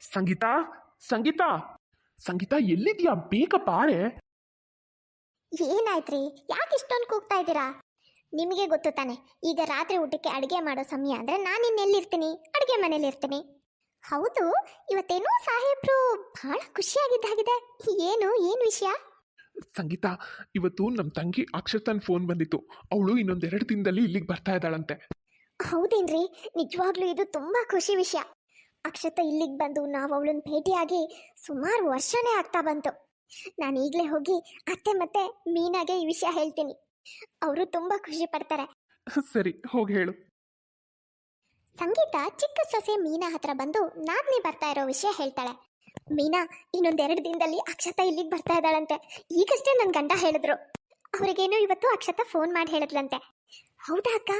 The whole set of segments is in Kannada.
ಸಂಗೀತ ಸಂಗೀತ ಸಂಗೀತ ಎಲ್ಲಿದ್ಯಾ? ಬೇಗ ಬಾರೆ. ಏನಾಯ್ತ್ರಿ? ಯಾಕೆ ಇಷ್ಟೊಂದು ಕೂಗ್ತಾ ಇದ್ದೀರಾ? ನಿಮಗೆ ಗೊತ್ತು ತಾನೆ ಈಗ ರಾತ್ರಿ ಊಟಕ್ಕೆ ಅಡುಗೆ ಮಾಡೋ ಸಮಯ ಅಂದ್ರೆ ನಾನು ಇನ್ನೆಲ್ಲಿರ್ತೀನಿ? ಅಡುಗೆ ಮನೇಲಿ ಇರ್ತೀನಿ. ಹೌದು ಇವತ್ತೇನೋ ಸಾಹೇಬ್ರು ಬಹಳ ಖುಷಿಯಾಗಿದ್ದಾಗಿದೆ ಏನು ಏನು ವಿಷಯ? ಸಂಗೀತ ಇವತ್ತು ನಮ್ಮ ತಂಗಿ ಅಕ್ಷತನ್ ಫೋನ್ ಬಂದಿತ್ತು. ಅವಳು ಇನ್ನೊಂದೆರಡು ದಿನದಲ್ಲಿ ಇಲ್ಲಿಗೆ ಬರ್ತಾ ಇದ್ದಾಳಂತೆ. ಹೌದೇನ್ರಿ? ನಿಜವಾಗ್ಲೂ ಇದು ತುಂಬಾ ಖುಷಿ ವಿಷಯ. ಅಕ್ಷತ ಇಲ್ಲಿಗೆ ಬಂದು ನಾವು ಅವಳನ್ನ ಭೇಟಿಯಾಗಿ ಸುಮಾರು ವರ್ಷನೇ ಆಗ್ತಾ ಬಂತು. ನಾನು ಈಗಲೇ ಹೋಗಿ ಅತ್ತೆ ಮತ್ತೆ ಮೀನಾಗೆ ಈ ವಿಷಯ ಹೇಳ್ತೀನಿ. ಅವರು ತುಂಬಾ ಖುಷಿ ಪಡ್ತಾರೆ. ಸರಿ ಹೋಗಿ ಹೇಳು. ಸಂಗೀತ ಚಿಕ್ಕ ಸೊಸೆ ಮೀನಾ ಹತ್ರ ಬಂದು ನಾದ್ನಿ ಬರ್ತಾ ಇರೋ ವಿಷಯ ಹೇಳ್ತಾಳೆ. ಮೀನಾ ಇನ್ನೊಂದೆರಡು ದಿನದಲ್ಲಿ ಅಕ್ಷತ ಇಲ್ಲಿಗೆ ಬರ್ತಾ ಇದ್ದಾಳಂತೆ. ಈಗಷ್ಟೇ ನನ್ನ ಗಂಡ ಹೇಳಿದ್ರು. ಅವ್ರಿಗೇನೋ ಇವತ್ತು ಅಕ್ಷತ ಫೋನ್ ಮಾಡಿ ಹೇಳಿದ್ಲಂತೆ. ಹೌದಾ ಅಕ್ಕ?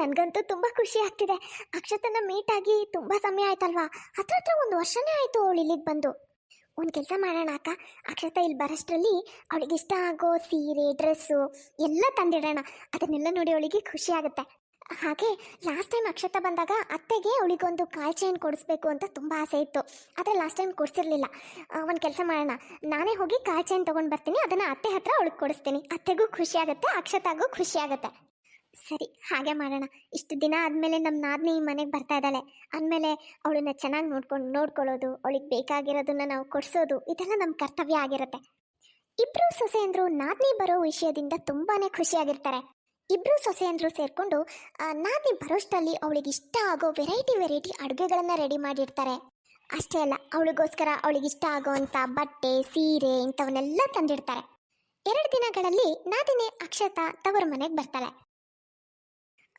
ನನಗಂತೂ ತುಂಬ ಖುಷಿ ಆಗ್ತಿದೆ. ಅಕ್ಷತನ ಮೀಟ್ ಆಗಿ ತುಂಬ ಸಮಯ ಆಯ್ತಲ್ವಾ? ಹತ್ರ ಹತ್ರ ಒಂದು ವರ್ಷನೇ ಆಯ್ತು ಅವಳು ಇಲ್ಲಿಗೆ ಬಂದು. ಒಂದು ಕೆಲಸ ಮಾಡೋಣ ಅಕ್ಕ. ಅಕ್ಷತ ಇಲ್ಲಿ ಬರೋಷ್ಟರಲ್ಲಿ ಅವಳಿಗೆ ಇಷ್ಟ ಆಗೋ ಸೀರೆ, ಡ್ರೆಸ್ಸು ಎಲ್ಲ ತಂದಿಡೋಣ. ಅದನ್ನೆಲ್ಲ ನೋಡಿ ಅವಳಿಗೆ ಖುಷಿ ಆಗುತ್ತೆ. ಹಾಗೆ ಲಾಸ್ಟ್ ಟೈಮ್ ಅಕ್ಷತ ಬಂದಾಗ ಅತ್ತೆಗೆ ಅವಳಿಗೊಂದು ಕಾಲ್ ಚೈನ್ ಕೊಡಿಸ್ಬೇಕು ಅಂತ ತುಂಬ ಆಸೆ ಇತ್ತು. ಆದರೆ ಲಾಸ್ಟ್ ಟೈಮ್ ಕೊಡಿಸಿರ್ಲಿಲ್ಲ. ಒಂದು ಕೆಲಸ ಮಾಡೋಣ. ನಾನೇ ಹೋಗಿ ಕಾಲ್ ಚೈನ್ ತೊಗೊಂಡು ಬರ್ತೀನಿ. ಅದನ್ನು ಅತ್ತೆ ಹತ್ರ ಅವಳಿಗೆ ಕೊಡಿಸ್ತೀನಿ. ಅತ್ತೆಗೂ ಖುಷಿ ಆಗುತ್ತೆ, ಅಕ್ಷತಾಗೂ ಖುಷಿ ಆಗುತ್ತೆ. ಸರಿ, ಹಾಗೆ ಮಾಡೋಣ. ಇಷ್ಟು ದಿನ ಆದಮೇಲೆ ನಮ್ಮ ನಾದಿನಿ ಮನೆಗೆ ಬರ್ತಾ ಇದ್ದಾಳೆ. ಅಂದಮೇಲೆ ಅವಳನ್ನ ಚೆನ್ನಾಗಿ ನೋಡ್ಕೊಂಡು, ನೋಡ್ಕೊಳ್ಳೋದು, ಅವಳಿಗೆ ಬೇಕಾಗಿರೋದನ್ನ ನಾವು ಕೊಡಿಸೋದು, ಇದೆಲ್ಲ ನಮ್ಮ ಕರ್ತವ್ಯ ಆಗಿರುತ್ತೆ. ಇಬ್ರು ಸೊಸೆಯಂದ್ರು ನಾದಿನಿ ಬರೋ ವಿಷಯದಿಂದ ತುಂಬಾನೇ ಖುಷಿಯಾಗಿರ್ತಾರೆ. ಇಬ್ರು ಸೊಸೆಯಂದ್ರು ಸೇರಿಕೊಂಡು ನಾದ್ನಿ ಬರೋಷ್ಟರಲ್ಲಿ ಅವಳಿಗೆ ಇಷ್ಟ ಆಗೋ ವೆರೈಟಿ ವೆರೈಟಿ ಅಡುಗೆಗಳನ್ನ ರೆಡಿ ಮಾಡಿರ್ತಾರೆ. ಅಷ್ಟೇ ಅಲ್ಲ, ಅವಳಿಗೋಸ್ಕರ ಅವಳಿಗೆ ಇಷ್ಟ ಆಗೋವಂಥ ಬಟ್ಟೆ, ಸೀರೆ ಇಂಥವನ್ನೆಲ್ಲ ತಂದಿರ್ತಾರೆ ಎರಡು ದಿನಗಳಲ್ಲಿ ನಾದಿನಿ ಅಕ್ಷತಾ ತವರ ಮನೆಗೆ ಬರ್ತಾಳೆ.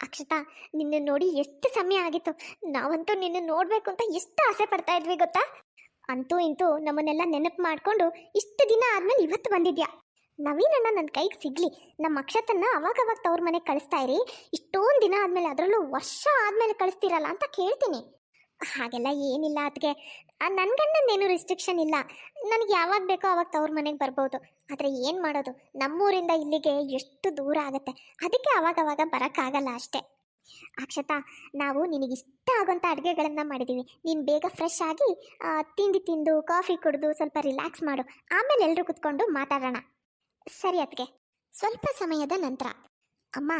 ಅಕ್ಷತಾ, ನಿನ್ನ ನೋಡಿ ಎಷ್ಟು ಸಮಯ ಆಗಿತ್ತು. ನಾವಂತೂ ನಿನ್ನ ನೋಡ್ಬೇಕು ಅಂತ ಎಷ್ಟು ಆಸೆ ಪಡ್ತಾ ಇದ್ವಿ ಗೊತ್ತಾ? ಅಂತೂ ಇಂತೂ ನಮ್ಮನ್ನೆಲ್ಲ ನೆನಪು ಮಾಡ್ಕೊಂಡು ಇಷ್ಟು ದಿನ ಆದ್ಮೇಲೆ ಇವತ್ತು ಬಂದಿದ್ಯಾ? ನವೀನಣ್ಣ ನನ್ನ ಕೈಗೆ ಸಿಗ್ಲಿ. ನಮ್ಮ ಅಕ್ಷತನ್ನ ಅವಾಗ ಅವಾಗ ತವ್ರ ಮನೆಗೆ ಕಳಿಸ್ತಾ ಇರಿ. ಇಷ್ಟೊಂದು ದಿನ ಆದ್ಮೇಲೆ ಅದರಲ್ಲೂ ವರ್ಷ ಆದ್ಮೇಲೆ ಕಳಿಸ್ತೀರಲ್ಲ ಅಂತ ಕೇಳ್ತೀನಿ. ಹಾಗೆಲ್ಲ ಏನಿಲ್ಲ ಅದಕ್ಕೆ ಏನು ರಿಸ್ಟ್ರಿಕ್ಷನ್ ಇಲ್ಲ. ನನಗೆ ಯಾವಾಗ ಬೇಕೋ ಅವಾಗ ತವ್ರ ಮನೆಗೆ ಬರ್ಬೋದು. ಆದರೆ ಏನು ಮಾಡೋದು? ನಮ್ಮೂರಿಂದ ಇಲ್ಲಿಗೆ ಎಷ್ಟು ದೂರ ಆಗುತ್ತೆ? ಅದಕ್ಕೆ ಅವಾಗವಾಗ ಅವಾಗ ಬರೋಕ್ಕಾಗಲ್ಲ ಅಷ್ಟೇ. ಅಕ್ಷತಾ, ನಾವು ನಿನಗಿಷ್ಟ ಆಗೋಂಥ ಅಡುಗೆಗಳನ್ನು ಮಾಡಿದ್ದೀವಿ ನೀನು ಬೇಗ ಫ್ರೆಶ್ ಆಗಿ ತಿಂಡಿ ತಿಂದು ಕಾಫಿ ಕುಡಿದು ಸ್ವಲ್ಪ ರಿಲ್ಯಾಕ್ಸ್ ಮಾಡು. ಆಮೇಲೆ ಎಲ್ಲರೂ ಕುತ್ಕೊಂಡು ಮಾತಾಡೋಣ. ಸರಿ ಅದಕ್ಕೆ ಸ್ವಲ್ಪ ಸಮಯದ ನಂತರ. ಅಮ್ಮ,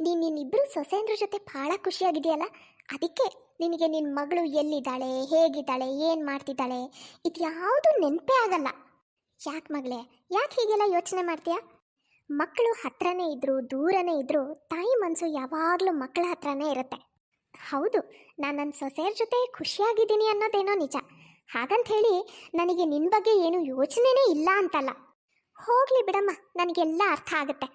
ನೀನು ನಿನ್ನಿಬ್ಬರು ಸೊಸೆಂದ್ರ ಜೊತೆ ಭಾಳ ಖುಷಿಯಾಗಿದೆಯಲ್ಲ ಅದಕ್ಕೆ ನಿನಗೆ ನಿನ್ನ ಮಗಳು ಎಲ್ಲಿದ್ದಾಳೆ? ಹೇಗಿದ್ದಾಳೆ? ಏನು ಮಾಡ್ತಿದ್ದಾಳೆ? ಇದು ಯಾವುದು ನೆನಪೇ ಆಗಲ್ಲ. ಯಾಕೆ ಮಗಳೇ ಯಾಕೆ ಹೀಗೆಲ್ಲ ಯೋಚನೆ ಮಾಡ್ತೀಯಾ? ಮಕ್ಕಳು ಹತ್ರನೇ ಇದ್ರು, ದೂರನೇ ಇದ್ರು, ತಾಯಿ ಮನಸ್ಸು ಯಾವಾಗಲೂ ಮಕ್ಕಳ ಹತ್ರನೇ ಇರುತ್ತೆ. ಹೌದು, ನಾನು ನನ್ನ ಸೊಸೆಯರ ಜೊತೆ ಖುಷಿಯಾಗಿದ್ದೀನಿ ಅನ್ನೋದೇನೋ ನಿಜ. ಹಾಗಂತ ಹೇಳಿ ನನಗೆ ನಿನ್ನ ಬಗ್ಗೆ ಏನು ಯೋಚನೆನೇ ಇಲ್ಲ ಅಂತಲ್ಲ. ಹೋಗ್ಲಿ ಬಿಡಮ್ಮ, ನನಗೆಲ್ಲ ಅರ್ಥ ಆಗುತ್ತೆ.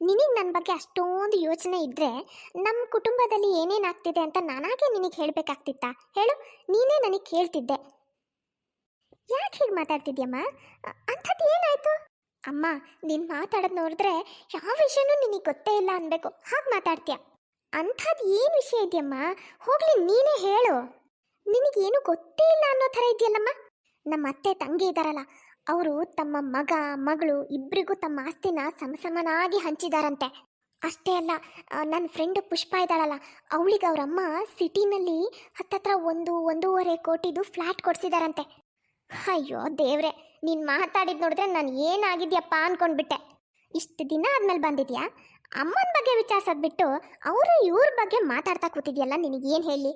ನಿನಗೆ ನನ್ನ ಬಗ್ಗೆ ಅಷ್ಟೊಂದು ಯೋಚನೆ ಇದ್ದರೆ ನಮ್ಮ ಕುಟುಂಬದಲ್ಲಿ ಏನೇನಾಗ್ತಿದೆ ಅಂತ ನಾನಾಗೆ ನಿನಗೆ ಹೇಳಬೇಕಾಗ್ತಿತ್ತಾ? ಹೇಳು, ನೀನೇ ನನಗೆ ಕೇಳ್ತಿದ್ದೆ. ಯಾಕೆ ಹೀಗೆ ಮಾತಾಡ್ತಿದ್ಯಮ್ಮ? ಅಂಥದ್ದು ಏನಾಯ್ತು? ಅಮ್ಮ, ನೀನು ಮಾತಾಡೋದು ನೋಡಿದ್ರೆ ಯಾವ ವಿಷಯನೂ ನಿನಗೆ ಗೊತ್ತೇ ಇಲ್ಲ ಅನ್ಬೇಕು. ಹಾಗೆ ಮಾತಾಡ್ತೀಯ? ಅಂಥದ್ದು ಏನು ವಿಷಯ ಇದೆಯಮ್ಮ? ಹೋಗ್ಲಿ, ನೀನೇ ಹೇಳು. ನಿನಗೇನು ಗೊತ್ತೇ ಇಲ್ಲ ಅನ್ನೋ ಥರ ಇದೆಯಲ್ಲಮ್ಮ? ನಮ್ಮ ಅತ್ತೆ ತಂಗಿ ಇದ್ದಾರಲ್ಲ ಅವರು ತಮ್ಮ ಮಗ, ಮಗಳು ಇಬ್ಬರಿಗೂ ತಮ್ಮ ಆಸ್ತಿನ ಸಮಸಮನಾಗಿ ಹಂಚಿದಾರಂತೆ. ಅಷ್ಟೇ ಅಲ್ಲ ನನ್ನ ಫ್ರೆಂಡ್ ಪುಷ್ಪ ಇದ್ದಾಳಲ್ಲ ಅವಳಿಗೆ ಅವರಮ್ಮ ಸಿಟಿನಲ್ಲಿ ಹತ್ತತ್ರ ಒಂದು, ಒಂದೂವರೆ ಕೋಟಿದು ಫ್ಲ್ಯಾಟ್ ಕೊಡಿಸಿದಾರಂತೆ. ಅಯ್ಯೋ ದೇವ್ರೆ, ನೀನು ಮಾತಾಡಿದ್ ನೋಡಿದ್ರೆ ನಾನು ಏನಾಗಿದ್ಯಪ್ಪ ಅನ್ಕೊಂಡ್ಬಿಟ್ಟೆ. ಇಷ್ಟು ದಿನ ಆದ್ಮೇಲೆ ಬಂದಿದ್ಯಾ? ಅಮ್ಮನ ಬಗ್ಗೆ ವಿಚಾರಿಸೋದು ಬಿಟ್ಟು ಅವರು ಇವ್ರ ಬಗ್ಗೆ ಮಾತಾಡ್ತಾ ಕೂತಿದ್ಯಲ್ಲ ನಿನಗೇನು ಹೇಳಿ?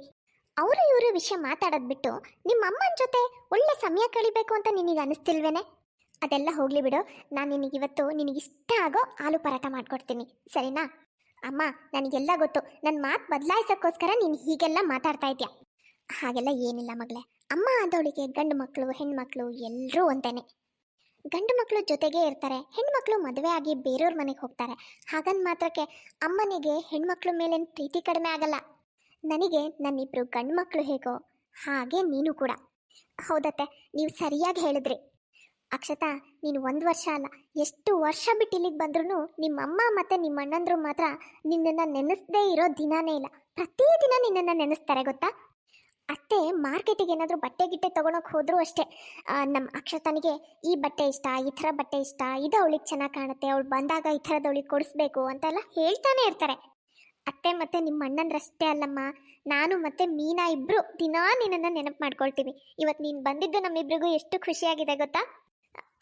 ಅವರು ಇವರು ವಿಷಯ ಮಾತಾಡೋದು ಬಿಟ್ಟು ನಿಮ್ಮ ಅಮ್ಮನ ಜೊತೆ ಒಳ್ಳೆ ಸಮಯ ಕಳಿಬೇಕು ಅಂತ ನಿನಗೆ ಅನಿಸ್ತಿಲ್ವೇನೆ? ಅದೆಲ್ಲ ಹೋಗ್ಲಿ ಬಿಡು, ನಾನು ನಿನಗಿವತ್ತು ನಿನಗಿಷ್ಟ ಆಗೋ ಆಲೂ ಪರಾಟ ಮಾಡ್ಕೊಡ್ತೀನಿ, ಸರಿನಾ? ಅಮ್ಮ, ನನಗೆಲ್ಲ ಗೊತ್ತು ನನ್ನ ಮಾತು ಬದಲಾಯಿಸೋಕ್ಕೋಸ್ಕರ ನೀನು ಹೀಗೆಲ್ಲ ಮಾತಾಡ್ತಾ ಇದೆಯಾ? ಹಾಗೆಲ್ಲ ಏನಿಲ್ಲ ಮಗಳೇ. ಅಮ್ಮ ಆದವಳಿಗೆ ಗಂಡು ಮಕ್ಕಳು ಹೆಣ್ಮಕ್ಳು ಎಲ್ಲರೂ ಒಂದೇನೆ. ಗಂಡು ಮಕ್ಕಳು ಜೊತೆಗೇ ಇರ್ತಾರೆ ಹೆಣ್ಮಕ್ಳು ಮದುವೆ ಆಗಿ ಬೇರೆಯವ್ರ ಮನೆಗೆ ಹೋಗ್ತಾರೆ. ಹಾಗಂದ ಮಾತ್ರಕ್ಕೆ ಅಮ್ಮನಿಗೆ ಹೆಣ್ಮಕ್ಳ ಮೇಲೇನು ಪ್ರೀತಿ ಕಡಿಮೆ ಆಗಲ್ಲ. ನನಗೆ ನನ್ನಿಬ್ರು ಗಂಡು ಮಕ್ಕಳು ಹೇಗೋ ಹಾಗೆ ನೀನು ಕೂಡ. ಹೌದತ್ತೆ, ನೀವು ಸರಿಯಾಗಿ ಹೇಳಿದ್ರಿ. ಅಕ್ಷತಾ, ನೀನು ಒಂದು ವರ್ಷ ಅಲ್ಲ, ಎಷ್ಟು ವರ್ಷ ಬಿಟ್ಟು ಇಲ್ಲಿಗೆ ಬಂದ್ರೂ ನಿಮ್ಮಮ್ಮ ಮತ್ತು ನಿಮ್ಮ ಅಣ್ಣಂದ್ರು ಮಾತ್ರ ನಿನ್ನನ್ನು ನೆನೆಸ್ದೇ ಇರೋ ದಿನಾನೇ ಇಲ್ಲ. ಪ್ರತಿದಿನ ನಿನ್ನನ್ನು ನೆನೆಸ್ತಾರೆ, ಗೊತ್ತಾ? ಅತ್ತೆ ಮಾರ್ಕೆಟಿಗೆ ಏನಾದರೂ ಬಟ್ಟೆ ಗಿಟ್ಟೆ ತೊಗೊಳಕ್ಕೆ ಹೋದರೂ ಅಷ್ಟೇ. ನಮ್ಮ ಅಕ್ಷತನಿಗೆ ಈ ಬಟ್ಟೆ ಇಷ್ಟ, ಈ ಥರ ಬಟ್ಟೆ ಇಷ್ಟ, ಇದು ಅವಳಿಗೆ ಚೆನ್ನಾಗಿ ಕಾಣುತ್ತೆ, ಅವಳು ಬಂದಾಗ ಈ ಥರದ ಅವಳಿಗೆ ಕೊಡಿಸ್ಬೇಕು ಅಂತೆಲ್ಲ ಹೇಳ್ತಾನೆ ಇರ್ತಾರೆ. ಅತ್ತೆ ಮತ್ತೆ ನಿಮ್ಮ ಅಣ್ಣಂದ್ರಷ್ಟೇ ಅಲ್ಲಮ್ಮ. ನಾನು ಮತ್ತೆ ಮೀನಾ ಇಬ್ಬರು ದಿನಾ ನಿನ್ನನ್ನು ನೆನಪು ಮಾಡ್ಕೊಳ್ತೀವಿ. ಇವತ್ತು ನೀನು ಬಂದಿದ್ದು ನಮ್ಮಿಬ್ಬರಿಗೂ ಎಷ್ಟು ಖುಷಿಯಾಗಿದೆ ಗೊತ್ತಾ?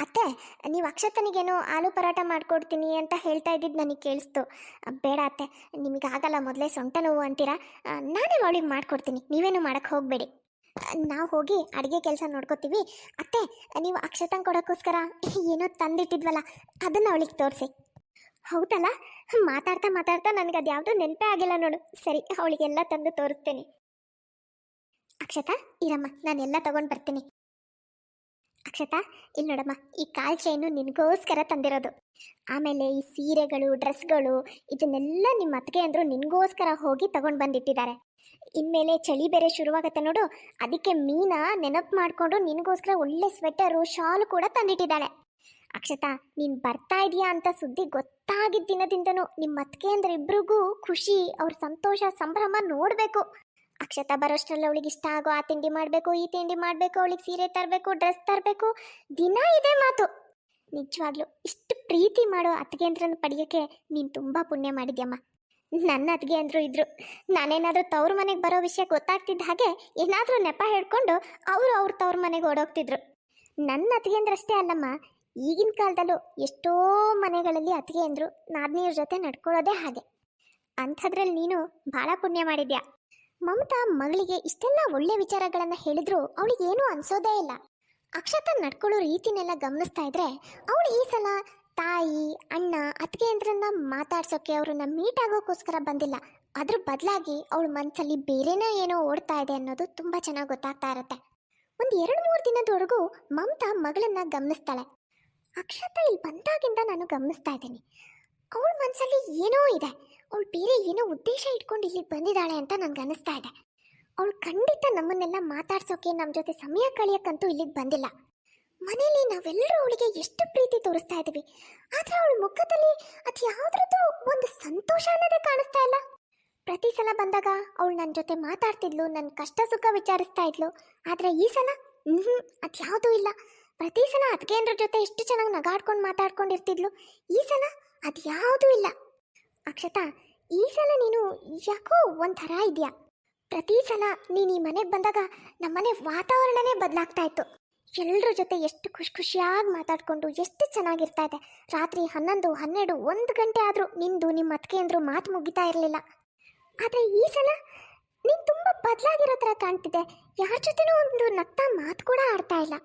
ಅತ್ತೆ, ನೀವು ಅಕ್ಷತನಿಗೇನು ಆಲೂ ಪರೋಟ ಮಾಡ್ಕೊಡ್ತೀನಿ ಅಂತ ಹೇಳ್ತಾ ಇದ್ದಿದ್ದು ನನಗೆ ಕೇಳಿಸ್ತು. ಬೇಡ ಅತ್ತೆ ನಿಮಗಾಗಲ್ಲ ಮೊದಲೇ ಸೊಂಟ ನೋವು ಅಂತೀರಾ? ನಾನೇ ಅವಳಿಗೆ ಮಾಡ್ಕೊಡ್ತೀನಿ, ನೀವೇನು ಮಾಡೋಕ್ಕೆ ಹೋಗಬೇಡಿ. ನಾವು ಹೋಗಿ ಅಡುಗೆ ಕೆಲಸ ನೋಡ್ಕೋತೀವಿ. ಅತ್ತೆ, ನೀವು ಅಕ್ಷತನ ಕೊಡೋಕ್ಕೋಸ್ಕರ ಏನೋ ತಂದಿಟ್ಟಿದ್ವಲ್ಲ, ಅದನ್ನು ಅವಳಿಗೆ ತೋರಿಸಿ. ಹೌದಲ್ಲ? ಮಾತಾಡ್ತಾ ಮಾತಾಡ್ತಾ ನನಗೆ ಅದು ಯಾವುದೂ ನೆನಪೇ ಆಗಿಲ್ಲ ನೋಡು. ಸರಿ, ಅವಳಿಗೆಲ್ಲ ತಂದು ತೋರಿಸ್ತೇನೆ. ಅಕ್ಷತಾ, ಇರಮ್ಮ, ನಾನೆಲ್ಲ ತಗೊಂಡು ಬರ್ತೀನಿ. ಅಕ್ಷತಾ ಇಲ್ಲಿ ನೋಡಮ್ಮ, ಈ ಕಾಲ್ ಚೈನು ನಿನಗೋಸ್ಕರ ತಂದಿರೋದು. ಆಮೇಲೆ ಈ ಸೀರೆಗಳು, ಡ್ರೆಸ್ಗಳು, ಇದನ್ನೆಲ್ಲ ನಿಮ್ಮ ಅತ್ತಿಗೆ ಅಂದರು ನಿನಗೋಸ್ಕರ ಹೋಗಿ ತಗೊಂಡು ಬಂದಿಟ್ಟಿದ್ದಾರೆ. ಇನ್ಮೇಲೆ ಚಳಿ ಬೇರೆ ಶುರುವಾಗತ್ತೆ ನೋಡು, ಅದಕ್ಕೆ ಮೀನಾ ನೆನಪು ಮಾಡಿಕೊಂಡು ನಿನಗೋಸ್ಕರ ಒಳ್ಳೆ ಸ್ವೆಟರು, ಶಾಲು ಕೂಡ ತಂದಿಟ್ಟಿದ್ದಾಳೆ. ಅಕ್ಷತಾ, ನೀನು ಬರ್ತಾ ಇದೀಯಾ ಅಂತ ಸುದ್ದಿ ಗೊತ್ತಾಗಿದ್ದ ದಿನದಿಂದನೂ ನಿಮ್ಮ ಅತ್ತಿಗೆ ಅಂದ್ರೆ ಇಬ್ರಿಗೂ ಖುಷಿ, ಅವ್ರ ಸಂತೋಷ, ಸಂಭ್ರಮ ನೋಡಬೇಕು. ಅಕ್ಷತಾ ಬರೋಷ್ಟರಲ್ಲಿ ಅವಳಿಗೆ ಇಷ್ಟ ಆಗೋ ಆ ತಿಂಡಿ ಮಾಡಬೇಕು, ಈ ತಿಂಡಿ ಮಾಡಬೇಕು, ಅವಳಿಗೆ ಸೀರೆ ತರಬೇಕು, ಡ್ರೆಸ್ ತರಬೇಕು, ದಿನ ಇದೇ ಮಾತು. ನಿಜವಾಗ್ಲೂ ಇಷ್ಟು ಪ್ರೀತಿ ಮಾಡೋ ಅತ್ತಿಗೆಂದ್ರನ್ನ ಪಡೆಯೋಕ್ಕೆ ನೀನು ತುಂಬ ಪುಣ್ಯ ಮಾಡಿದ್ಯಮ್ಮ. ನನ್ನ ಅತ್ತಿಗೆ ಅಂದ್ರು ಇದ್ರು, ನಾನೇನಾದರೂ ತವ್ರ ಮನೆಗೆ ಬರೋ ವಿಷಯ ಗೊತ್ತಾಗ್ತಿದ್ದ ಹಾಗೆ ಏನಾದರೂ ನೆಪ ಹೇಳ್ಕೊಂಡು ಅವರು ಅವ್ರ ತವ್ರ ಮನೆಗೆ ಓಡೋಗ್ತಿದ್ರು. ನನ್ನ ಅತ್ತಿಗೆಂದ್ರಷ್ಟೇ ಅಲ್ಲಮ್ಮ, ಈಗಿನ ಕಾಲದಲ್ಲೂ ಎಷ್ಟೋ ಮನೆಗಳಲ್ಲಿ ಅತ್ತಿಗೆ ಅಂದ್ರು ನಾದ್ನಿಯವ್ರ ಜೊತೆ ನಡ್ಕೊಳ್ಳೋದೇ ಹಾಗೆ. ಅಂಥದ್ರಲ್ಲಿ ನೀನು ಭಾಳ ಪುಣ್ಯ ಮಾಡಿದ್ಯಾ? ಮಮತಾ ಮಗಳಿಗೆ ಇಷ್ಟೆಲ್ಲ ಒಳ್ಳೆ ವಿಚಾರಗಳನ್ನು ಹೇಳಿದ್ರು ಅವಳಿಗೆ ಅನ್ಸೋದೇ ಇಲ್ಲ. ಅಕ್ಷತ ನಡ್ಕೊಳ್ಳೋ ರೀತಿನೆಲ್ಲ ಗಮನಿಸ್ತಾ ಇದ್ರೆ ಅವಳು ಈ ಸಲ ತಾಯಿ, ಅಣ್ಣ, ಅತ್ತಿಗೆಯಂದ್ರನ್ನ ಮಾತಾಡ್ಸೋಕೆ ಅವ್ರನ್ನ ಮೀಟ್ ಆಗೋಕ್ಕೋಸ್ಕರ ಬಂದಿಲ್ಲ. ಅದ್ರ ಬದಲಾಗಿ ಅವಳ ಮನಸ್ಸಲ್ಲಿ ಬೇರೆನೇ ಏನೋ ಓಡ್ತಾ ಇದೆ ಅನ್ನೋದು ತುಂಬ ಚೆನ್ನಾಗಿ ಗೊತ್ತಾಗ್ತಾ ಇರುತ್ತೆ. ಒಂದು ಎರಡು ಮೂರು ದಿನದವರೆಗೂ ಮಮತಾ ಮಗಳನ್ನ ಗಮನಿಸ್ತಾಳೆ. ಅಕ್ಷತ ಇಲ್ಲಿ ಬಂದಾಗಿಂದ ನಾನು ಗಮನಿಸ್ತಾ ಇದ್ದೀನಿ. ಅವಳ ಮನಸ್ಸಲ್ಲಿ ಏನೋ ಇದೆ. ಅವಳು ಬೇರೆ ಏನೋ ಉದ್ದೇಶ ಇಟ್ಕೊಂಡು ಇಲ್ಲಿಗೆ ಬಂದಿದ್ದಾಳೆ ಅಂತ ನನಗೆ ಅನಿಸ್ತಾ ಇದೆ. ಅವಳು ಖಂಡಿತ ನಮ್ಮನ್ನೆಲ್ಲ ಮಾತಾಡ್ಸೋಕೆ ನಮ್ಮ ಜೊತೆ ಸಮಯ ಕಳೆಯೋಕ್ಕಂತೂ ಇಲ್ಲಿಗೆ ಬಂದಿಲ್ಲ. ಮನೇಲಿ ನಾವೆಲ್ಲರೂ ಅವಳಿಗೆ ಎಷ್ಟು ಪ್ರೀತಿ ತೋರಿಸ್ತಾ ಇದ್ದೀವಿ. ಆದರೆ ಅವಳ ಮುಖದಲ್ಲಿ ಅದು ಯಾವುದ್ರದ್ದು ಒಂದು ಸಂತೋಷ ಅನ್ನೋದೇ ಕಾಣಿಸ್ತಾ ಇಲ್ಲ. ಪ್ರತಿ ಸಲ ಬಂದಾಗ ಅವಳು ನನ್ನ ಜೊತೆ ಮಾತಾಡ್ತಿದ್ಲು ನನ್ನ ಕಷ್ಟ ಸುಖ ವಿಚಾರಿಸ್ತಾ ಇದ್ಲು. ಆದರೆ ಈ ಸಲ ಹ್ಞೂ ಅದು ಯಾವುದೂ ಇಲ್ಲ. ಪ್ರತಿ ಸಲ ಅದಕ್ಕೆ ಜೊತೆ ಎಷ್ಟು ಚೆನ್ನಾಗಿ ನಗಾಡ್ಕೊಂಡು ಮಾತಾಡ್ಕೊಂಡಿರ್ತಿದ್ಲು. ಈ ಸಲ ಅದು ಯಾವುದೂ ಇಲ್ಲ. ಅಕ್ಷತಾ, ಈ ಸಲ ನೀನು ಯಾಕೋ ಒಂಥರ ಇದೆಯಾ? ಪ್ರತಿ ಸಲ ನೀನು ಈ ಮನೆಗೆ ಬಂದಾಗ ನಮ್ಮನೆ ವಾತಾವರಣನೇ ಬದಲಾಗ್ತಾ ಇತ್ತು. ಎಲ್ಲರ ಜೊತೆ ಎಷ್ಟು ಖುಷಿ ಖುಷಿಯಾಗಿ ಮಾತಾಡಿಕೊಂಡು ಎಷ್ಟು ಚೆನ್ನಾಗಿರ್ತಾ ಇದೆ. ರಾತ್ರಿ ಹನ್ನೊಂದು, ಹನ್ನೆರಡು, ಒಂದು ಗಂಟೆ ಆದರೂ ನಿಂದು ನಿಮ್ಮ ಅಂದರು ಮಾತು ಮುಗಿತಾ ಇರಲಿಲ್ಲ. ಆದರೆ ಈ ಸಲ ನೀನು ತುಂಬ ಬದಲಾಗಿರೋ ಥರ ಕಾಣ್ತಿದೆ. ಯಾರ ಜೊತೆನೂ ಒಂದು ನಗ್ತಾ ಮಾತು ಕೂಡ ಆಡ್ತಾ ಇಲ್ಲ.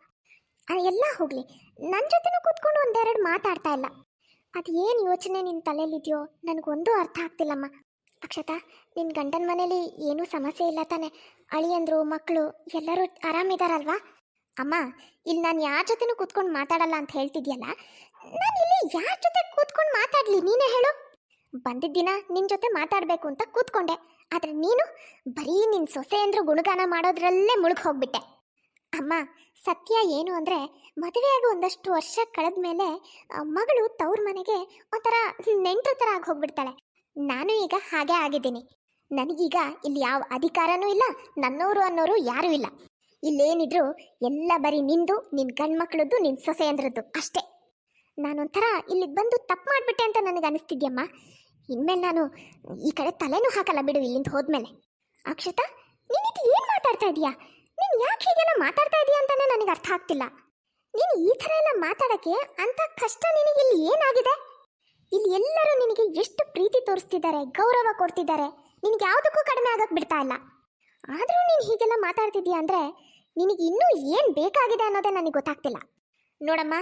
ಎಲ್ಲ ಹೋಗಲಿ. ನನ್ನ ಜೊತೆನೂ ಕೂತ್ಕೊಂಡು ಒಂದೆರಡು ಮಾತಾಡ್ತಾ ಇಲ್ಲ. ಅದು ಏನು ಯೋಚನೆ ನಿನ್ನ ತಲೆಯಲ್ಲಿದೆಯೋ ನನಗೊಂದೂ ಅರ್ಥ ಆಗ್ತಿಲ್ಲಮ್ಮ. ಅಕ್ಷತಾ ನಿನ್ನ ಗಂಡನ ಮನೇಲಿ ಏನೂ ಸಮಸ್ಯೆ ಇಲ್ಲ ತಾನೆ. ಅಳಿಯಂದ್ರು ಮಕ್ಕಳು ಎಲ್ಲರೂ ಆರಾಮಿದಾರಲ್ವಾ? ಅಮ್ಮ ಇಲ್ಲಿ ನಾನು ಯಾರ ಜೊತೆನೂ ಕೂತ್ಕೊಂಡು ಮಾತಾಡಲ್ಲ ಅಂತ ಹೇಳ್ತಿದ್ಯಲ್ಲ? ನಾನು ಇಲ್ಲಿ ಯಾರ ಜೊತೆ ಕೂತ್ಕೊಂಡು ಮಾತಾಡಲಿ? ನೀನೇ ಹೇಳು. ಬಂದಿದ್ದ ದಿನ ನಿನ್ನ ಜೊತೆ ಮಾತಾಡಬೇಕು ಅಂತ ಕೂತ್ಕೊಂಡೆ. ಆದರೆ ನೀನು ಬರೀ ನಿನ್ನ ಸೊಸೆ ಅಂದ್ರು ಗುಣಗಾನ ಮಾಡೋದ್ರಲ್ಲೇ ಮುಳುಗಿ ಹೋಗ್ಬಿಟ್ಟೆ ಅಮ್ಮ, ಸತ್ಯ ಏನು ಅಂದರೆ ಮದುವೆಯಾಗಿ ಒಂದಷ್ಟು ವರ್ಷ ಕಳೆದ ಮೇಲೆ ಮಗಳು ತವ್ರ ಮನೆಗೆ ಒಂಥರ ನೆಂಟ್ರ ಥರ ಆಗಿ ಹೋಗ್ಬಿಡ್ತಾಳೆ. ನಾನು ಈಗ ಹಾಗೆ ಆಗಿದ್ದೀನಿ. ನನಗೀಗ ಇಲ್ಲಿ ಯಾವ ಅಧಿಕಾರನೂ ಇಲ್ಲ, ನನ್ನೋರು ಅನ್ನೋರು ಯಾರೂ ಇಲ್ಲ. ಇಲ್ಲೇನಿದ್ರು ಎಲ್ಲ ಬರೀ ನಿಂದು ನಿನ್ನ ಗಂಡ್ಮಕ್ಳದ್ದು ನಿನ್ನ ಸೊಸೆಯಂದ್ರದ್ದು ಅಷ್ಟೇ. ನಾನೊಂಥರ ಇಲ್ಲಿಗೆ ಬಂದು ತಪ್ಪು ಮಾಡಿಬಿಟ್ಟೆ ಅಂತ ನನಗೆ ಅನಿಸ್ತಿದ್ಯಮ್ಮ ಇನ್ಮೇಲೆ ನಾನು ಈ ಕಡೆ ತಲೆನೂ ಹಾಕಲ್ಲ ಬಿಡು ಇಲ್ಲಿಂದ ಹೋದ್ಮೇಲೆ. ಅಕ್ಷತಾ ನೀನಿದು ಏನು ಮಾತಾಡ್ತಾ ಇದೀಯಾ? ಯಾಕೆ ಹೀಗೆಲ್ಲ ಮಾತಾಡ್ತಾ ಇದೀಯ ಅಂತಾನೆ ನನಗೆ ಅರ್ಥ ಆಗ್ತಿಲ್ಲ. ನೀನು ಈ ಥರ ಎಲ್ಲ ಮಾತಾಡಕ್ಕೆ ಅಂತ ಕಷ್ಟ ನಿನಗೆ ಇಲ್ಲಿ ಏನಾಗಿದೆ? ಇಲ್ಲಿ ಎಲ್ಲರೂ ನಿನಗೆ ಎಷ್ಟು ಪ್ರೀತಿ ತೋರಿಸ್ತಿದ್ದಾರೆ, ಗೌರವ ಕೊಡ್ತಿದ್ದಾರೆ. ನಿನಗೆ ಯಾವುದಕ್ಕೂ ಕಡಿಮೆ ಆಗಕ್ಕೆ ಬಿಡ್ತಾ ಇಲ್ಲ. ಆದರೂ ನೀನು ಹೀಗೆಲ್ಲ ಮಾತಾಡ್ತಿದ್ದೀಯ ಅಂದ್ರೆ ನಿನಗೆ ಇನ್ನೂ ಏನು ಬೇಕಾಗಿದೆ ಅನ್ನೋದೇ ನನಗೆ ಗೊತ್ತಾಗ್ತಿಲ್ಲ. ನೋಡಮ್ಮ,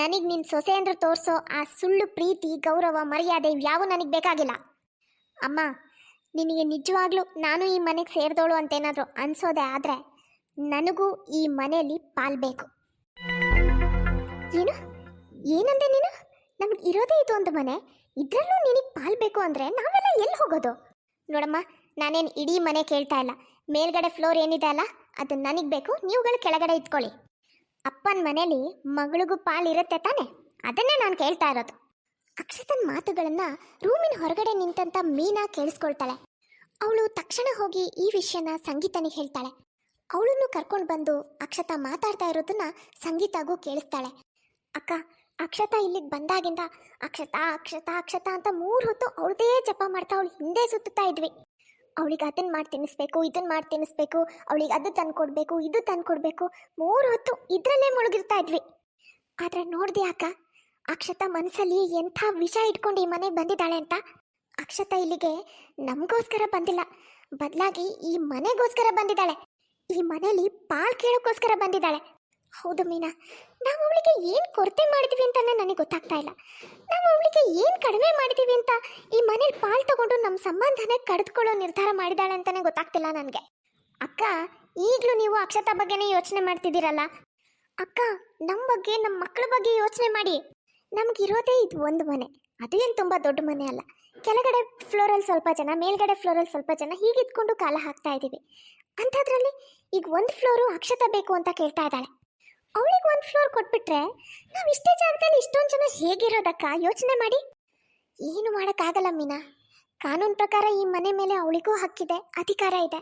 ನನಗೆ ನಿನ್ನ ಸೊಸೆ ಅಂದ್ರೆ ತೋರಿಸೋ ಆ ಸುಳ್ಳು ಪ್ರೀತಿ, ಗೌರವ, ಮರ್ಯಾದೆ ಯಾವೂ ನನಗೆ ಬೇಕಾಗಿಲ್ಲ. ಅಮ್ಮ, ನಿನಗೆ ನಿಜವಾಗ್ಲೂ ನಾನು ಈ ಮನೆಗೆ ಸೇರಿದೋಳು ಅಂತೇನಾದರೂ ಅನ್ಸೋದೆ ಆದರೆ ನನಗೂ ಈ ಮನೆಯಲ್ಲಿ ಪಾಲ್ಬೇಕು ಏನು? ಏನಂದೆ ನೀನು? ನಮಗೆ ಇರೋದೇ ಇದು ಒಂದು ಮನೆ. ಇದರಲ್ಲೂ ನಿನಗೆ ಪಾಲ್ಬೇಕು ಅಂದರೆ ನಾವೆಲ್ಲ ಎಲ್ಲಿ ಹೋಗೋದು? ನೋಡಮ್ಮ, ನಾನೇನು ಇಡೀ ಮನೆ ಕೇಳ್ತಾ ಇಲ್ಲ. ಮೇಲ್ಗಡೆ ಫ್ಲೋರ್ ಏನಿದೆ ಅಲ್ಲ, ಅದು ನನಗೆ ಬೇಕು. ನೀವುಗಳು ಕೆಳಗಡೆ ಇಟ್ಕೊಳ್ಳಿ ಅಪ್ಪನ ಮನೇಲಿ ಮಗಳಿಗೂ ಪಾಲಿರುತ್ತೆ ತಾನೆ? ಅದನ್ನೇ ನಾನು ಕೇಳ್ತಾ ಇರೋದು. ಅಕ್ಷತನ್ ಮಾತುಗಳನ್ನ ರೂಮಿನ ಹೊರಗಡೆ ನಿಂತಂತ ಮೀನಾ ಕೇಳಿಸ್ಕೊಳ್ತಾಳೆ. ಅವಳು ತಕ್ಷಣ ಹೋಗಿ ಈ ವಿಷಯನ ಸಂಗೀತನಿಗೆ ಹೇಳ್ತಾಳೆ. ಅವಳನ್ನು ಕರ್ಕೊಂಡು ಬಂದು ಅಕ್ಷತ ಮಾತಾಡ್ತಾ ಇರೋದನ್ನ ಸಂಗೀತಾಗೂ ಕೇಳಿಸ್ತಾಳೆ. ಅಕ್ಕ, ಅಕ್ಷತಾ ಇಲ್ಲಿಗೆ ಬಂದಾಗಿಂದ ಅಕ್ಷತಾ ಅಕ್ಷತಾ ಅಕ್ಷತಾ ಅಂತ ಮೂರು ಹೊತ್ತು ಅವಳದೇ ಜಪ ಮಾಡ್ತಾ ಅವಳು ಹಿಂದೆ ಸುತ್ತುತ್ತಾ ಇದ್ವಿ. ಅವಳಿಗೆ ಅದನ್ನ ಮಾಡಿ ತಿನ್ನಿಸ್ಬೇಕು ಇದನ್ನ ಮಾಡಿ ತಿನ್ನಿಸ್ಬೇಕು, ಅವಳಿಗೆ ಅದು ತಂದುಕೊಡ್ಬೇಕು ಇದು ತಂದ್ಕೊಡ್ಬೇಕು ಮೂರು ಹೊತ್ತು ಇದರಲ್ಲೇ ಮುಳುಗಿರ್ತಾ ಇದ್ವಿ. ಆದ್ರೆ ನೋಡ್ದೆ ಅಕ್ಕ, ಅಕ್ಷತಾ ಮನಸ್ಸಲ್ಲಿ ಎಂಥ ವಿಷ ಇಟ್ಕೊಂಡು ಈ ಮನೆಗೆ ಬಂದಿದ್ದಾಳೆ ಅಂತ? ಅಕ್ಷತಾ ಇಲ್ಲಿಗೆ ನಮಗೋಸ್ಕರ ಬಂದಿಲ್ಲ. ಬದಲಾಗಿ ಈ ಮನೆಗೋಸ್ಕರ ಬಂದಿದ್ದಾಳೆ. ಈ ಮನೇಲಿ ಪಾಲ್ ಕೇಳೋಕ್ಕೋಸ್ಕರ ಬಂದಿದ್ದಾಳೆ. ಹೌದು ಮೀನಾ, ನಾವು ಅವಳಿಗೆ ಏನು ಕೊರತೆ ಮಾಡಿದ್ವಿ ಅಂತ ನನಗೆ ಗೊತ್ತಾಗ್ತಾ ಇಲ್ಲ. ನಾವು ಅವಳಿಗೆ ಏನು ಕಡಿಮೆ ಮಾಡಿದೀವಿ ಅಂತ ಈ ಮನೇಲಿ ಪಾಲ್ ತಗೊಂಡು ನಮ್ಮ ಸಂಬಂಧನೇ ಕಡಿದುಕೊಳ್ಳೋ ನಿರ್ಧಾರ ಮಾಡಿದಾಳೆ ಅಂತಾನೆ ಗೊತ್ತಾಗ್ತಿಲ್ಲ ನನಗೆ. ಅಕ್ಕ, ಈಗಲೂ ನೀವು ಅಕ್ಷತಾ ಬಗ್ಗೆನೇ ಯೋಚನೆ ಮಾಡ್ತಿದ್ದೀರಲ್ಲ? ಅಕ್ಕ ನಮ್ಮ ಬಗ್ಗೆ ನಮ್ಮ ಮಕ್ಕಳ ಬಗ್ಗೆ ಯೋಚನೆ ಮಾಡಿ. ನಮಗಿರೋದೇ ಇದು ಒಂದು ಮನೆ. ಅದು ಏನು ತುಂಬ ದೊಡ್ಡ ಮನೆ ಅಲ್ಲ. ಕೆಳಗಡೆ ಫ್ಲೋರಲ್ಲಿ ಸ್ವಲ್ಪ ಜನ, ಮೇಲ್ಗಡೆ ಫ್ಲೋರಲ್ಲಿ ಸ್ವಲ್ಪ ಜನ ಹೀಗೆ ಇದ್ಕೊಂಡು ಕಾಲ ಹಾಕ್ತಾ ಇದ್ದೀವಿ ಅಂಥದ್ರಲ್ಲಿ ಈಗ ಒಂದು ಫ್ಲೋರು ಅಕ್ಷತ ಬೇಕು ಅಂತ ಕೇಳ್ತಾ ಇದ್ದಾಳೆ. ಅವಳಿಗೆ ಒಂದು ಫ್ಲೋರ್ ಕೊಟ್ಬಿಟ್ರೆ ನಾವು ಇಷ್ಟೇ ಜಾಗದಲ್ಲಿ ಇಷ್ಟೊಂದು ಜನ ಹೇಗಿರೋದಕ್ಕ ಯೋಚನೆ ಮಾಡಿ. ಏನು ಮಾಡೋಕ್ಕಾಗಲ್ಲ ಮೀನಾ. ಕಾನೂನು ಪ್ರಕಾರ ಈ ಮನೆ ಮೇಲೆ ಅವಳಿಗೂ ಹಕ್ಕಿದೆ, ಅಧಿಕಾರ ಇದೆ.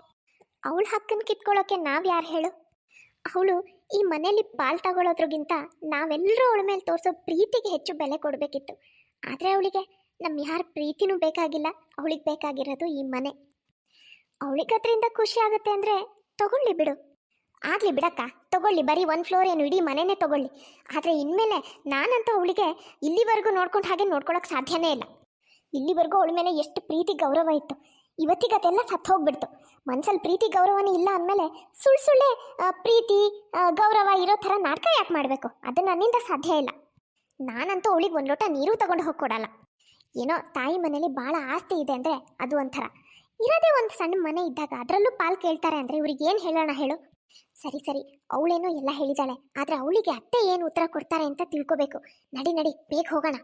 ಅವಳ ಹಕ್ಕನ್ನ ಕಿತ್ಕೊಳ್ಳೋಕೆ ನಾವು ಯಾರು ಹೇಳು? ಅವಳು ಈ ಮನೇಲಿ ಪಾಲ್ ತಗೊಳ್ಳೋದ್ರಿಗಿಂತ ನಾವೆಲ್ಲರೂ ಅವಳ ಮೇಲೆ ತೋರಿಸೋ ಪ್ರೀತಿಗೆ ಹೆಚ್ಚು ಬೆಲೆ ಕೊಡಬೇಕಿತ್ತು. ಆದರೆ ಅವಳಿಗೆ ನಮ್ಮ ಯಾರ ಪ್ರೀತಿನೂ ಬೇಕಾಗಿಲ್ಲ, ಅವಳಿಗೆ ಬೇಕಾಗಿರೋದು ಈ ಮನೆ. ಅವಳಿಗೆ ಖುಷಿ ಆಗುತ್ತೆ ಅಂದರೆ ತಗೊಳ್ಳಿ ಬಿಡು. ಆಗಲಿ ಬಿಡಕ್ಕ, ತಗೊಳ್ಳಿ, ಬರೀ ಒಂದು ಫ್ಲೋರ್ ಏನು, ಇಡೀ ಮನೆನೇ ತಗೊಳ್ಳಿ. ಆದರೆ ಇನ್ಮೇಲೆ ನಾನಂತೂ ಅವಳಿಗೆ ಇಲ್ಲಿವರೆಗೂ ನೋಡ್ಕೊಂಡು ಹಾಗೆ ನೋಡ್ಕೊಳಕ್ಕೆ ಸಾಧ್ಯನೇ ಇಲ್ಲ. ಇಲ್ಲಿವರೆಗೂ ಅವಳ ಮೇಲೆ ಎಷ್ಟು ಪ್ರೀತಿ, ಗೌರವ ಇತ್ತು. ಇವತ್ತಿಗೆ ಅದೆಲ್ಲ ಸತ್ತು ಹೋಗ್ಬಿಡ್ತು. ಮನ್ಸಲ್ಲಿ ಪ್ರೀತಿ, ಗೌರವನೇ ಇಲ್ಲ ಅಂದಮೇಲೆ ಸುಳ್ಳು ಸುಳ್ಳೆ ಪ್ರೀತಿ ಗೌರವ ಇರೋ ಥರ ನಾಟಕ ಯಾಕೆ ಮಾಡಬೇಕು? ಅದು ನನ್ನಿಂದ ಸಾಧ್ಯ ಇಲ್ಲ. ನಾನಂತೂ ಅವಳಿಗೆ ಒಂದು ಲೋಟ ನೀರು ತಗೊಂಡು ಹೋಗಿ ಕೊಡಲ್ಲ. ಏನೋ ತಾಯಿ ಮನೇಲಿ ಭಾಳ ಆಸ್ತಿ ಇದೆ ಅಂದರೆ ಅದು ಒಂಥರ. ಇರೋದೇ ಒಂದು ಸಣ್ಣ ಮನೆ ಇದ್ದಾಗ ಅದರಲ್ಲೂ ಪಾಲ್ ಕೇಳ್ತಾರೆ ಅಂದರೆ ಇವ್ರಿಗೆ ಏನು ಹೇಳೋಣ ಹೇಳು? ಸರಿ ಸರಿ. ಅವಳೇನೋ ಎಲ್ಲ ಹೇಳಿದಾಳೆ. ಆದರೆ ಅವಳಿಗೆ ಅತ್ತೆ ಏನು ಉತ್ತರ ಕೊಡ್ತಾರೆ ಅಂತ ತಿಳ್ಕೋಬೇಕು. ನಡಿ ನಡಿ, ಬೇಗ ಹೋಗೋಣ.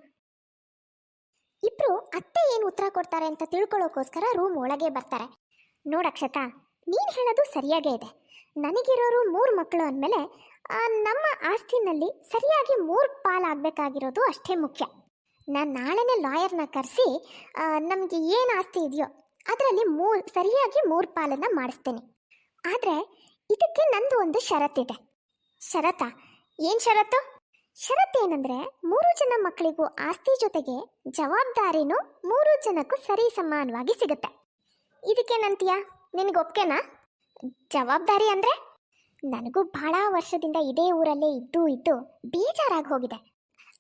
ಇಬ್ರು ಅತ್ತೆ ಏನು ಉತ್ತರ ಕೊಡ್ತಾರೆ ಅಂತ ತಿಳ್ಕೊಳ್ಳೋಕೋಸ್ಕರ ರೂಮ್ ಒಳಗೆ ಬರ್ತಾರೆ. ನೋಡಕ್ಷತಾ ನೀನು ಹೇಳೋದು ಸರಿಯಾಗೇ ಇದೆ. ನನಗಿರೋರು ಮೂರು ಮಕ್ಕಳು ಅಂದಮೇಲೆ ನಮ್ಮ ಆಸ್ತಿನಲ್ಲಿ ಸರಿಯಾಗಿ ಮೂರು ಪಾಲಾಗಬೇಕಾಗಿರೋದು ಅಷ್ಟೇ ಮುಖ್ಯ. ನಾನು ನಾಳೆನೇ ಲಾಯರ್ನ ಕರೆಸಿ ನಮಗೆ ಏನು ಆಸ್ತಿ ಇದೆಯೋ ಅದರಲ್ಲಿ ಮೂರು, ಸರಿಯಾಗಿ ಮೂರು ಪಾಲನ್ನು ಮಾಡಿಸ್ತೇನೆ. ಆದರೆ ಇದಕ್ಕೆ ನಂದು ಒಂದು ಷರತ್ತಿದೆ ಷರತ್ತ ಏನು ಷರತ್ತು? ಷರತ್ತು ಏನಂದ್ರೆ ಮೂರು ಜನ ಮಕ್ಕಳಿಗೂ ಆಸ್ತಿ ಜೊತೆಗೆ ಜವಾಬ್ದಾರಿನೂ ಮೂರು ಜನಕ್ಕೂ ಸರಿ ಸಮಾನವಾಗಿ ಸಿಗುತ್ತೆ. ಇದಕ್ಕೇನಂತೀಯ ನಿನಗೆ ಒಪ್ಕೆನಾ? ಜವಾಬ್ದಾರಿ ಅಂದರೆ? ನನಗೂ ಬಹಳ ವರ್ಷದಿಂದ ಇದೇ ಊರಲ್ಲೇ ಇದ್ದು ಇದ್ದು ಬೇಜಾರಾಗಿ ಹೋಗಿದೆ.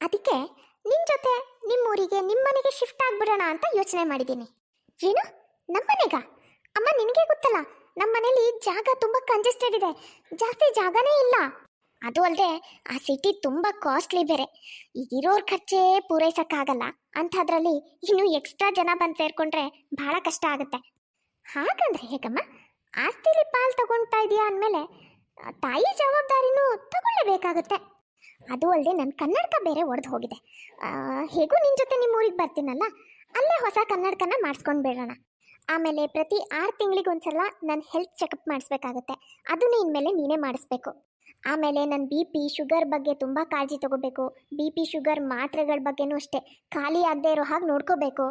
ಅದಕ್ಕೆ ನಿನ್ನ ಜೊತೆ ನಿಮ್ಮೂರಿಗೆ ನಿಮ್ಮನೆಗೆ ಶಿಫ್ಟ್ ಆಗಿಬಿಡೋಣ ಅಂತ ಯೋಚನೆ ಮಾಡಿದ್ದೀನಿ. ಏನು? ನಮ್ಮನೆಗ? ಅಮ್ಮ, ನಿನಗೆ ಗೊತ್ತಲ್ಲ, ನಮ್ಮನೇಲಿ ಜಾಗ ತುಂಬಾ ಕಂಜೆಸ್ಟೆಡ್ ಇದೆ. ಜಾಸ್ತಿ ಜಾಗನೇ ಇಲ್ಲ. ಅದು ಅಲ್ಲದೆ ಆ ಸಿಟಿ ತುಂಬಾ ಕಾಸ್ಟ್ಲಿ ಬೇರೆ. ಈಗಿರೋರ್ ಖರ್ಚೇ ಪೂರೈಸಕ್ಕಾಗಲ್ಲ. ಅಂಥದ್ರಲ್ಲಿ ಇನ್ನು ಎಕ್ಸ್ಟ್ರಾ ಜನ ಬಂದು ಸೇರ್ಕೊಂಡ್ರೆ ಬಹಳ ಕಷ್ಟ ಆಗುತ್ತೆ. ಹಾಗಂದ್ರೆ ಹೇಗಮ್ಮ? ಆಸ್ತಿಲಿ ಪಾಲ್ ತಗೊಳ್ತಾ ಇದೀಯಾ ಅಂದಮೇಲೆ, ತಾಯಿ ಜವಾಬ್ದಾರಿನೂ ತಗೊಳ್ಳೇಬೇಕಾಗುತ್ತೆ. ಅದು ಅಲ್ಲದೆ ನನ್ನ ಕನ್ನಡಕ ಬೇರೆ ಒಡೆದು ಹೋಗಿದೆ. ಹೇಗೂ ನಿನ್ನ ಜೊತೆ ನಿಮ್ಮ ಊರಿಗೆ ಬರ್ತೀನಲ್ಲ? ಅಲ್ಲೇ ಹೊಸ ಕನ್ನಡಕನ ಮಾಡಿಸ್ಕೊಂಡು ಬಿಡೋಣ. ಆಮೇಲೆ ಪ್ರತಿ ಆರು ತಿಂಗಳಿಗೆ ನನ್ನ ಹೆಲ್ತ್ ಚೆಕಪ್ ಮಾಡಿಸ್ಬೇಕಾಗುತ್ತೆ. ಅದನ್ನು ಇನ್ಮೇಲೆ ನೀನೇ ಮಾಡಿಸ್ಬೇಕು. ಆಮೇಲೆ ನನ್ನ ಬಿ ಪಿ ಶುಗರ್ ಬಗ್ಗೆ ತುಂಬ ಕಾಳಜಿ ತಗೋಬೇಕು. ಬಿ ಪಿ ಶುಗರ್ ಮಾತ್ರೆಗಳ ಬಗ್ಗೆನೂ ಅಷ್ಟೇ. ಖಾಲಿ ಆಗದೆ ಇರೋ ಹಾಗೆ ನೋಡ್ಕೋಬೇಕು.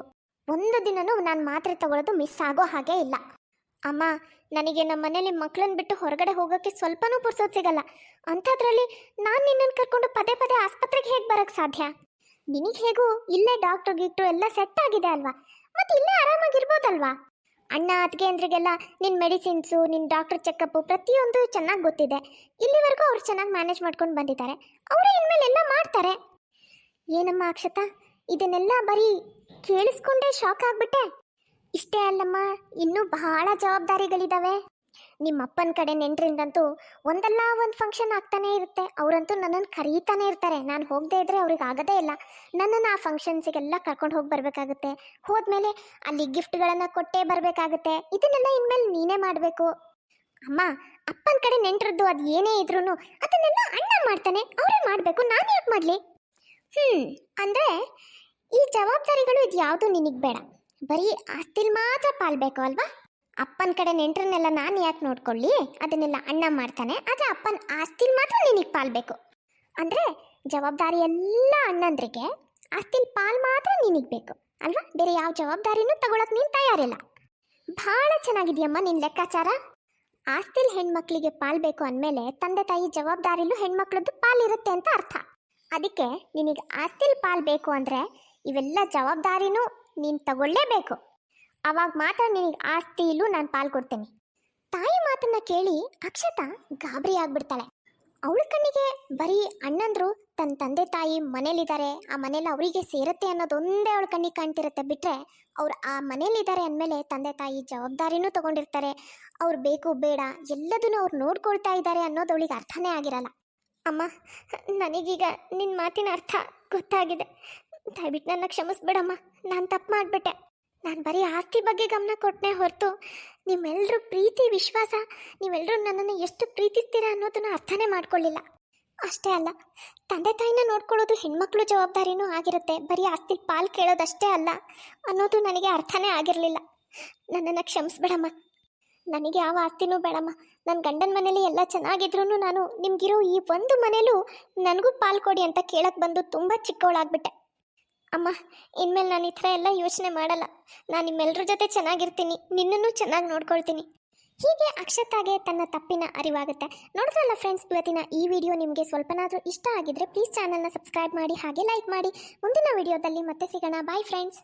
ಒಂದು ದಿನನೂ ನಾನು ಮಾತ್ರೆ ತಗೊಳ್ಳೋದು ಮಿಸ್ ಆಗೋ ಹಾಗೆ ಇಲ್ಲ. ಅಮ್ಮ, ನನಗೆ ನಮ್ಮ ಮನೇಲಿ ಮಕ್ಕಳನ್ನ ಬಿಟ್ಟು ಹೊರಗಡೆ ಹೋಗೋಕ್ಕೆ ಸ್ವಲ್ಪನೂ ಪುರ್ಸೋದು ಸಿಗಲ್ಲ. ಅಂಥದ್ರಲ್ಲಿ ನಾನು ನಿನ್ನನ್ನು ಕರ್ಕೊಂಡು ಪದೇ ಪದೇ ಆಸ್ಪತ್ರೆಗೆ ಹೇಗೆ ಬರೋಕ್ಕೆ ಸಾಧ್ಯ? ನಿನಗೆ ಹೇಗೂ ಇಲ್ಲೇ ಡಾಕ್ಟ್ರು ಗೀಕ್ಟ್ರು ಎಲ್ಲ ಸೆಟ್ ಆಗಿದೆ ಅಲ್ವಾ? ಮತ್ತೆ ಇಲ್ಲೇ ಆರಾಮಾಗಿರ್ಬೋದಲ್ವಾ? ಅಣ್ಣ ಅತ್ತಿಗೆಂದ್ರಿಗೆಲ್ಲ ನಿನ್ನ ಮೆಡಿಸಿನ್ಸು ನಿನ್ನ ಡಾಕ್ಟರ್ ಚೆಕಪ್ಪು ಪ್ರತಿಯೊಂದು ಚೆನ್ನಾಗಿ ಗೊತ್ತಿದೆ. ಇಲ್ಲಿವರೆಗೂ ಅವ್ರು ಚೆನ್ನಾಗಿ ಮ್ಯಾನೇಜ್ ಮಾಡ್ಕೊಂಡು ಬಂದಿದ್ದಾರೆ. ಅವರೇ ಇನ್ಮೇಲೆ ಎಲ್ಲ ಮಾಡ್ತಾರೆ. ಏನಮ್ಮ ಅಕ್ಷತಾ, ಇದನ್ನೆಲ್ಲ ಬರೀ ಕೇಳಿಸ್ಕೊಂಡೇ ಶಾಕ್ ಆಗ್ಬಿಟ್ಟೆ. ಇಷ್ಟೇ ಅಲ್ಲಮ್ಮ, ಇನ್ನೂ ಬಹಳ ಜವಾಬ್ದಾರಿಗಳಿದಾವೆ. ನಿಮ್ಮ ಅಪ್ಪನ ಕಡೆ ನೆಂಟರಿಂದಂತೂ ಒಂದಲ್ಲ ಒಂದು ಫಂಕ್ಷನ್ ಆಗ್ತಾನೇ ಇರುತ್ತೆ. ಅವರಂತೂ ನನ್ನನ್ನು ಕರೀತಾನೆ ಇರ್ತಾರೆ. ನಾನು ಹೋಗದೇ ಇದ್ರೆ ಅವ್ರಿಗೆ ಆಗೋದೇ ಇಲ್ಲ. ನನ್ನನ್ನು ಆ ಫಂಕ್ಷನ್ಸಿಗೆಲ್ಲ ಕರ್ಕೊಂಡು ಹೋಗಿ ಬರಬೇಕಾಗುತ್ತೆ. ಹೋದ್ಮೇಲೆ ಅಲ್ಲಿ ಗಿಫ್ಟ್ಗಳನ್ನು ಕೊಟ್ಟೇ ಬರಬೇಕಾಗುತ್ತೆ. ಇದನ್ನೆಲ್ಲ ಇನ್ಮೇಲೆ ನೀನೇ ಮಾಡಬೇಕು. ಅಮ್ಮ, ಅಪ್ಪನ ಕಡೆ ನೆಂಟ್ರದ್ದು ಅದು ಏನೇ ಇದ್ರೂ ಅದನ್ನೆಲ್ಲ ಅಣ್ಣ ಮಾಡ್ತಾನೆ. ಅವರೇ ಮಾಡಬೇಕು. ನಾನು ಯಾಕೆ ಮಾಡಲಿ? ಹ್ಞೂ ಅಂದರೆ ಈ ಜವಾಬ್ದಾರಿಗಳು ಇದು ಯಾವುದು ನಿನಗೆ ಬೇಡ. ಬರೀ ಆಸ್ತಿಲಿ ಮಾತ್ರ ಪಾಲ್ಬೇಕು ಅಲ್ವಾ? ಅಪ್ಪನ ಕಡೆ ನೆಂಟ್ರನ್ನೆಲ್ಲ ನಾನು ಯಾಕೆ ನೋಡ್ಕೊಳ್ಳಿ? ಅದನ್ನೆಲ್ಲ ಅಣ್ಣ ಮಾಡ್ತಾನೆ, ಆದರೆ ಅಪ್ಪನ ಆಸ್ತಿಲಿ ಮಾತ್ರ ನಿನಗೆ ಪಾಲ್ಬೇಕು ಅಂದರೆ ಜವಾಬ್ದಾರಿ ಎಲ್ಲ ಅಣ್ಣಂದ್ರಿಗೆ ಆಸ್ತಿಲಿ ಪಾಲ್ ಮಾತ್ರ ನಿನಗೆ ಬೇಕು, ಅಲ್ವಾ? ಬೇರೆ ಯಾವ ಜವಾಬ್ದಾರಿನೂ ತಗೊಳಕ್ ನೀನು ತಯಾರಿಲ್ಲ. ಭಾಳ ಚೆನ್ನಾಗಿದೆಯಮ್ಮ ನಿನ್ನ ಲೆಕ್ಕಾಚಾರ. ಆಸ್ತಿಲಿ ಹೆಣ್ಮಕ್ಳಿಗೆ ಪಾಲ್ಬೇಕು ಅಂದಮೇಲೆ ತಂದೆ ತಾಯಿ ಜವಾಬ್ದಾರಿಲೂ ಹೆಣ್ಮಕ್ಳದ್ದು ಪಾಲಿರುತ್ತೆ ಅಂತ ಅರ್ಥ. ಅದಕ್ಕೆ ನಿನಗೆ ಆಸ್ತಿಲಿ ಪಾಲ್ ಬೇಕು ಅಂದರೆ ಇವೆಲ್ಲ ಜವಾಬ್ದಾರಿನೂ ನೀನು ತಗೊಳ್ಳೇಬೇಕು. ಅವಾಗ ಮಾತ್ರ ನಿನಗೆ ಆಸ್ತಿಲೂ ನಾನು ಪಾಲ್ ಕೊಡ್ತೇನೆ. ತಾಯಿ ಮಾತನ್ನ ಕೇಳಿ ಅಕ್ಷತಾ ಗಾಬರಿ ಆಗ್ಬಿಡ್ತಾಳೆ. ಅವಳ ಕಣ್ಣಿಗೆ ಬರೀ ಅಣ್ಣಂದ್ರು ತನ್ನ ತಂದೆ ತಾಯಿ ಮನೇಲಿದ್ದಾರೆ ಆ ಮನೇಲಿ ಅವರಿಗೆ ಸೇರುತ್ತೆ ಅನ್ನೋದೊಂದೇ ಅವಳ ಕಣ್ಣಿಗೆ ಕಾಣ್ತಿರುತ್ತೆ ಬಿಟ್ಟರೆ ಅವ್ರು ಆ ಮನೇಲಿದ್ದಾರೆ ಅಂದಮೇಲೆ ತಂದೆ ತಾಯಿ ಜವಾಬ್ದಾರಿನೂ ತಗೊಂಡಿರ್ತಾರೆ. ಅವ್ರು ಬೇಕು, ಬೇಡ, ಎಲ್ಲದನ್ನು ಅವ್ರು ನೋಡ್ಕೊಳ್ತಾ ಇದ್ದಾರೆ ಅನ್ನೋದು ಅವಳಿಗೆ ಅರ್ಥನೇ ಆಗಿರಲ್ಲ. ಅಮ್ಮ, ನನಗೀಗ ನಿನ್ನ ಮಾತಿನ ಅರ್ಥ ಗೊತ್ತಾಗಿದೆ. ದಯವಿಟ್ಟು ನನ್ನ ಕ್ಷಮಿಸ್ಬಿಡಮ್ಮ, ನಾನು ತಪ್ಪು ಮಾಡಿಬಿಟ್ಟೆ. ನಾನು ಬರೀ ಆಸ್ತಿ ಬಗ್ಗೆ ಗಮನ ಕೊಟ್ಟನೆ ಹೊರತು ನಿಮ್ಮೆಲ್ಲರೂ ಪ್ರೀತಿ, ವಿಶ್ವಾಸ ನೀವೆಲ್ಲರೂ ನನ್ನನ್ನು ಎಷ್ಟು ಪ್ರೀತಿಸ್ತೀರಾ ಅನ್ನೋದನ್ನು ಅರ್ಥನೇ ಮಾಡ್ಕೊಳ್ಳಿಲ್ಲ. ಅಷ್ಟೇ ಅಲ್ಲ, ತಂದೆ ತಾಯಿನ ನೋಡ್ಕೊಳ್ಳೋದು ಹೆಣ್ಮಕ್ಳು ಜವಾಬ್ದಾರಿನೂ ಆಗಿರುತ್ತೆ. ಬರೀ ಆಸ್ತಿ ಪಾಲ್ ಕೇಳೋದಷ್ಟೇ ಅಲ್ಲ ಅನ್ನೋದು ನನಗೆ ಅರ್ಥನೇ ಆಗಿರಲಿಲ್ಲ. ನನ್ನನ್ನು ಕ್ಷಮಿಸ್ಬೇಡಮ್ಮ. ನನಗೆ ಯಾವ ಆಸ್ತಿನೂ ಬೇಡಮ್ಮ. ನನ್ನ ಗಂಡನ ಮನೇಲಿ ಎಲ್ಲ ಚೆನ್ನಾಗಿದ್ರೂ ನಾನು ನಿಮ್ಗಿರೋ ಈ ಒಂದು ಮನೇಲೂ ನನಗೂ ಪಾಲ್ ಕೊಡಿ ಅಂತ ಕೇಳಕ್ಕೆ ಬಂದು ತುಂಬ ಚಿಕ್ಕವಳಾಗ್ಬಿಟ್ಟೆ. ಅಮ್ಮ, ಇನ್ಮೇಲೆ ನಾನು ಈ ಥರ ಎಲ್ಲ ಯೋಚನೆ ಮಾಡಲ್ಲ. ನಾನು ನಿಮ್ಮೆಲ್ಲರ ಜೊತೆ ಚೆನ್ನಾಗಿರ್ತೀನಿ. ನಿನ್ನನ್ನು ಚೆನ್ನಾಗಿ ನೋಡ್ಕೊಳ್ತೀನಿ. ಹೀಗೆ ಅಕ್ಷತಾಗೆ ತನ್ನ ತಪ್ಪಿನ ಅರಿವಾಗುತ್ತೆ. ನೋಡಿದ್ರಲ್ಲ ಫ್ರೆಂಡ್ಸ್ ಇವತ್ತಿನ ಈ ವಿಡಿಯೋ ನಿಮಗೆ ಸ್ವಲ್ಪನಾದರೂ ಇಷ್ಟ ಆಗಿದ್ರೆ ಪ್ಲೀಸ್ ಚಾನಲ್ನ ಸಬ್ಸ್ಕ್ರೈಬ್ ಮಾಡಿ, ಹಾಗೆ ಲೈಕ್ ಮಾಡಿ. ಮುಂದಿನ ವಿಡಿಯೋದಲ್ಲಿ ಮತ್ತೆ ಸಿಗೋಣ. Bye friends